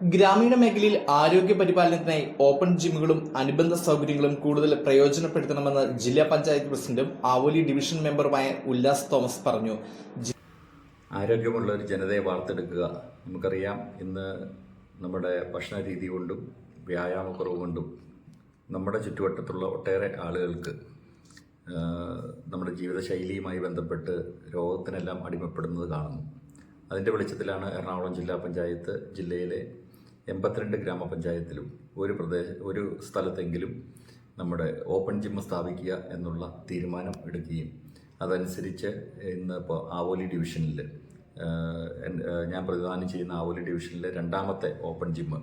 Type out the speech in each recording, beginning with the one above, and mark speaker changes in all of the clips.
Speaker 1: ഗ്രാമീണ മേഖലയിൽ ആരോഗ്യ പരിപാലനത്തിനായി ഓപ്പൺ ജിമ്മുകളും അനുബന്ധ സൗകര്യങ്ങളും കൂടുതൽ പ്രയോജനപ്പെടുത്തണമെന്ന് ജില്ലാ പഞ്ചായത്ത് പ്രസിഡന്റും ആവോലി ഡിവിഷൻ മെമ്പറുമായ ഉല്ലാസ് തോമസ് പറഞ്ഞു.
Speaker 2: ആരോഗ്യമുള്ള ഒരു ജനതയെ വാർത്തെടുക്കുക നമുക്കറിയാം. ഇന്ന് നമ്മുടെ ഭക്ഷണ രീതി കൊണ്ടും വ്യായാമക്കുറവ് കൊണ്ടും നമ്മുടെ ചുറ്റുവട്ടത്തുള്ള ഒട്ടേറെ ആളുകൾക്ക് നമ്മുടെ ജീവിതശൈലിയുമായി ബന്ധപ്പെട്ട് രോഗത്തിനെല്ലാം അടിമപ്പെടുന്നത് കാണുന്നു. അതിന്റെ വെളിച്ചത്തിലാണ് എറണാകുളം ജില്ലാ പഞ്ചായത്ത് ജില്ലയിലെ എൺപത്തിരണ്ട് ഗ്രാമപഞ്ചായത്തിലും ഒരു പ്രദേശ ഒരു സ്ഥലത്തെങ്കിലും നമ്മുടെ ഓപ്പൺ ജിം സ്ഥാപിക്കുക എന്നുള്ള തീരുമാനം എടുക്കുകയും അതനുസരിച്ച് ഇന്ന് ഇപ്പോൾ ആവോലി ഡിവിഷനിൽ ഞാൻ പ്രതിദാനം ചെയ്യുന്ന ആവോലി ഡിവിഷനിലെ രണ്ടാമത്തെ ഓപ്പൺ ജിമ്മ്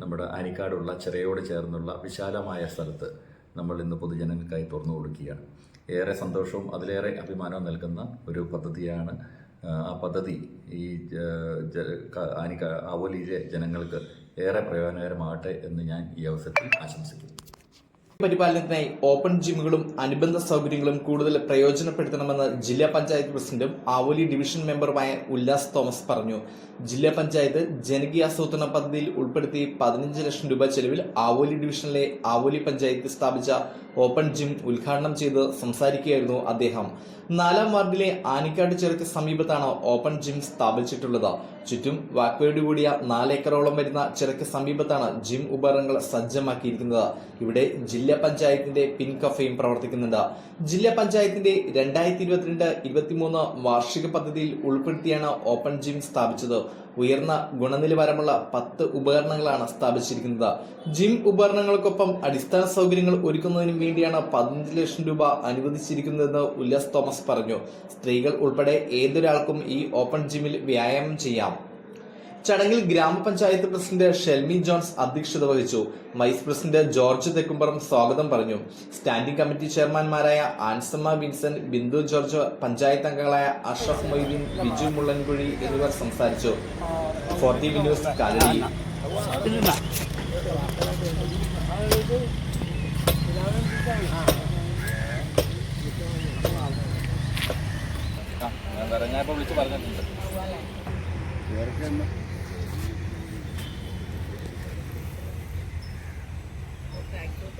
Speaker 2: നമ്മുടെ അനിക്കാടുള്ള ചിറയോട് ചേർന്നുള്ള വിശാലമായ സ്ഥലത്ത് നമ്മൾ ഇന്ന് പൊതുജനങ്ങൾക്കായി തുറന്നു കൊടുക്കുകയാണ്. ഏറെ സന്തോഷവും അതിലേറെ അഭിമാനവും നൽകുന്ന ഒരു പദ്ധതിയാണ് ആ പദ്ധതി ഈ ആനിക്ക ആവോലിയിലെ ജനങ്ങൾക്ക് ഏറെ പ്രയോജനകരമാകട്ടെ എന്ന് ഞാൻ ഈ അവസരത്തിൽ ആശംസിക്കുന്നു.
Speaker 1: പരിപാലനത്തിനായി ഓപ്പൺ ജിമ്മുകളും അനുബന്ധ സൗകര്യങ്ങളും കൂടുതൽ പ്രയോജനപ്പെടുത്തണമെന്ന് ജില്ലാ പഞ്ചായത്ത് പ്രസിഡന്റും ആവോലി ഡിവിഷൻ മെമ്പറുമായ ഉല്ലാസ് തോമസ് പറഞ്ഞു. ജില്ലാ പഞ്ചായത്ത് ജനകീയ ആസൂത്രണ പദ്ധതിയിൽ ഉൾപ്പെടുത്തി പതിനഞ്ച് ലക്ഷം രൂപ ചെലവിൽ ആവോലി ഡിവിഷനിലെ ആവോലി പഞ്ചായത്ത് സ്ഥാപിച്ച ഓപ്പൺ ജിം ഉദ്ഘാടനം ചെയ്ത് സംസാരിക്കുകയായിരുന്നു അദ്ദേഹം. നാലാം വാർഡിലെ ആനിക്കാട് ചെറുക്ക് സമീപത്താണ് ഓപ്പൺ ജിം സ്ഥാപിച്ചിട്ടുള്ളത്. ചുറ്റും വാക്വേഡ് കൂടിയ നാലേക്കറോളം വരുന്ന ചെറുക്ക് സമീപത്താണ് ജിം ഉപകരണങ്ങൾ സജ്ജമാക്കിയിരിക്കുന്നത്. ഇവിടെ ജില്ലാ പഞ്ചായത്തിന്റെ പിൻ കഫയും പ്രവർത്തിക്കുന്നുണ്ട്. ജില്ലാ പഞ്ചായത്തിന്റെ രണ്ടായിരത്തി ഇരുപത്തിരണ്ട് ഇരുപത്തിമൂന്ന് വാർഷിക പദ്ധതിയിൽ ഉൾപ്പെടുത്തിയാണ് ഓപ്പൺ ജിം സ്ഥാപിച്ചത്. ഉയർന്ന ഗുണനിലവാരമുള്ള പത്ത് ഉപകരണങ്ങളാണ് സ്ഥാപിച്ചിരിക്കുന്നത്. ജിം ഉപകരണങ്ങൾക്കൊപ്പം അടിസ്ഥാന സൗകര്യങ്ങൾ ഒരുക്കുന്നതിനും വേണ്ടിയാണ് പതിനഞ്ച് ലക്ഷം രൂപ അനുവദിച്ചിരിക്കുന്നതെന്ന് ഉല്ലാസ് തോമസ് പറഞ്ഞു. സ്ത്രീകൾ ഉൾപ്പെടെ ഏതൊരാൾക്കും ഈ ഓപ്പൺ ജിമ്മിൽ വ്യായാമം ചെയ്യാം. ചടങ്ങിൽ ഗ്രാമപഞ്ചായത്ത് പ്രസിഡന്റ് ഷെൽമി ജോൺസ് അധ്യക്ഷത വഹിച്ചു. വൈസ് പ്രസിഡന്റ് ജോർജ് തെക്കുംപറം സ്വാഗതം പറഞ്ഞു. സ്റ്റാൻഡിംഗ് കമ്മിറ്റി ചെയർമാൻമാരായ ആൻസമ്മ വിൻസെന്റ് ബിന്ദു ജോർജ് പഞ്ചായത്ത് അംഗങ്ങളായ അഷ്റഫ് മൊയ്തീൻ ബിജു മുള്ളൻകുഴി എന്നിവർ സംസാരിച്ചു. Forty news Kalady.
Speaker 2: ഞാൻ ഇപ്പോൾ വിളിച്ച് പറഞ്ഞിട്ടുണ്ട്.